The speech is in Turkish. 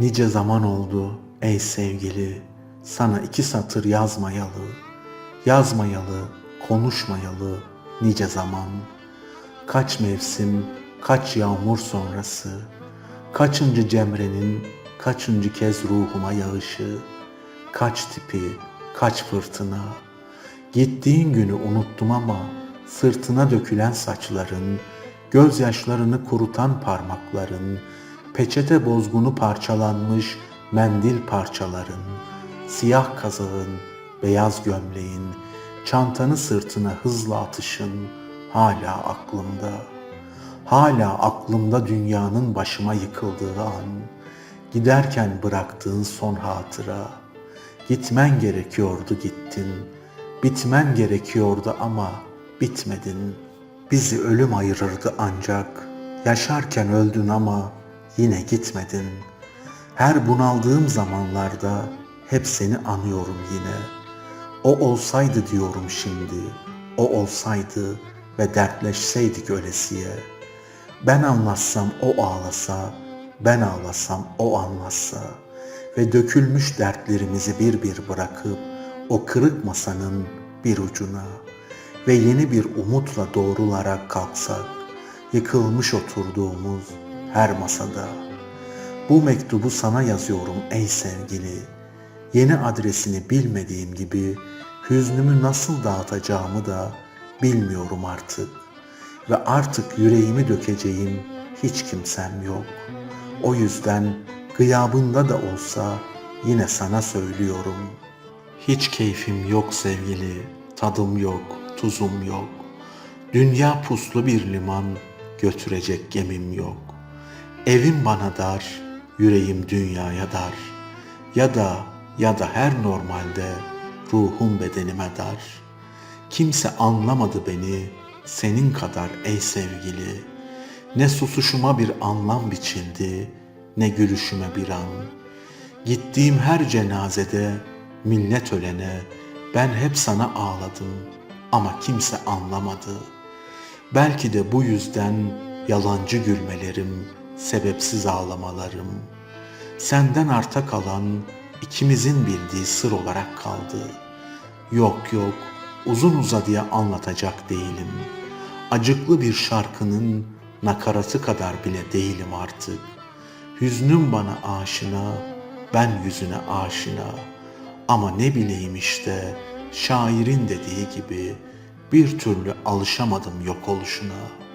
Nice zaman oldu ey sevgili sana iki satır yazmayalı, yazmayalı, konuşmayalı nice zaman. Kaç mevsim, kaç yağmur sonrası, kaçıncı cemrenin kaçıncı kez ruhuma yağışı, kaç tipi, kaç fırtına. Gittiğin günü unuttum ama sırtına dökülen saçların, gözyaşlarını kurutan parmakların, peçete bozgunu parçalanmış mendil parçaların, siyah kazağın, beyaz gömleğin, çantanı sırtına hızla atışın hala aklımda. Hala aklımda dünyanın başıma yıkıldığı an, giderken bıraktığın son hatıra. Gitmen gerekiyordu gittin, bitmen gerekiyordu ama bitmedin. Bizi ölüm ayırırdı ancak, yaşarken öldün ama yine gitmedin. Her bunaldığım zamanlarda hep seni anıyorum yine. O olsaydı diyorum şimdi, o olsaydı ve dertleşseydik ölesiye. Ben anlatsam o ağlasa, ben ağlasam o anlatsa ve dökülmüş dertlerimizi bir bir bırakıp o kırık masanın bir ucuna ve yeni bir umutla doğrularak kalksak, yıkılmış oturduğumuz her masada. Bu mektubu sana yazıyorum ey sevgili. Yeni adresini bilmediğim gibi hüznümü nasıl dağıtacağımı da bilmiyorum artık. Ve artık yüreğimi dökeceğim hiç kimsem yok. O yüzden gıyabında da olsa yine sana söylüyorum. Hiç keyfim yok sevgili, tadım yok, tuzum yok. Dünya puslu bir liman, götürecek gemim yok. Evim bana dar, yüreğim dünyaya dar. Ya da ya da her normalde ruhum bedenime dar. Kimse anlamadı beni senin kadar ey sevgili. Ne susuşuma bir anlam biçildi, ne gülüşüme bir an. Gittiğim her cenazede millet ölene ben hep sana ağladım ama kimse anlamadı. Belki de bu yüzden yalancı gülmelerim, sebepsiz ağlamalarım. Senden arta kalan ikimizin bildiği sır olarak kaldı. Yok yok, uzun uzadıya anlatacak değilim. Acıklı bir şarkının nakaratı kadar bile değilim artık. Hüznüm bana aşina, ben yüzüne aşina. Ama ne bileyim işte, şairin dediği gibi bir türlü alışamadım yok oluşuna.''